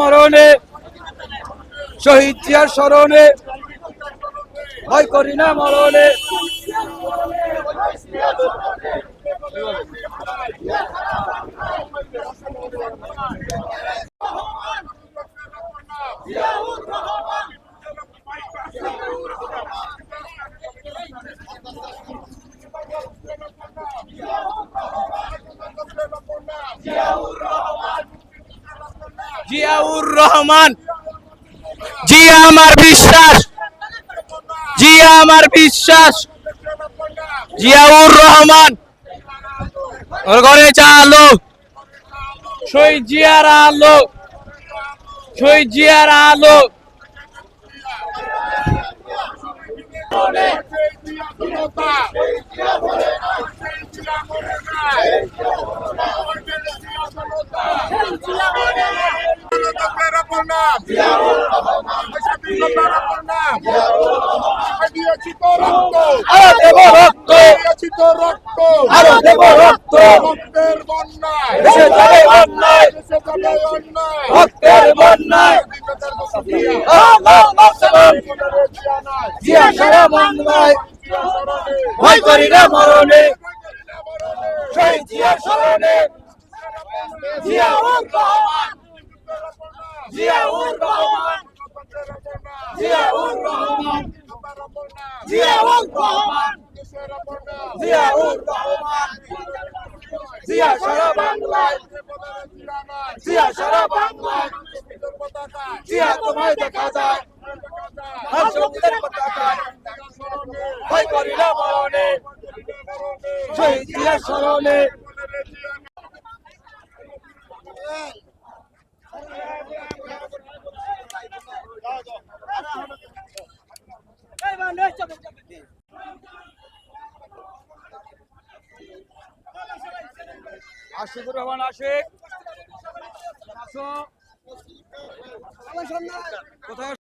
মরণে শহীদ জিয়ার স্মরণে ভয় করি না মরণে। জিয়াউর রহমান। জিয়া আমার বিশ্বাস। জিয়া আমার বিশ্বাস। জিয়াউর রহমান। ওর ঘরে চালো শহীদ জিয়ার আলো। শহীদ জিয়ার আলো। আরও দেব রক্ত রক্ত আরও দেব রক্ত রক্তের বন্যায় দেশে যাবে অন্যায় দেশে যাবে অন্যায় রক্তের বন্যায় জিয়া সারা বাংলায় ভয় করি না মরণে শহীদ জিয়ার স্মরণে রহমান জিয়াউর রহমান। জিয়াউর রহমান। জিয়াউর রহমান। জিয়াউর রহমান। জিয়া সারা বাংলায়। জিয়া সারা বাংলায়। জিয়া তোমায় দেখা যায়। আর সঙ্গীতের পতাকায়। ভয় করি না মরণে। শহীদ জিয়ার স্মরণে আশিকুর রহমান আশিক কোথায়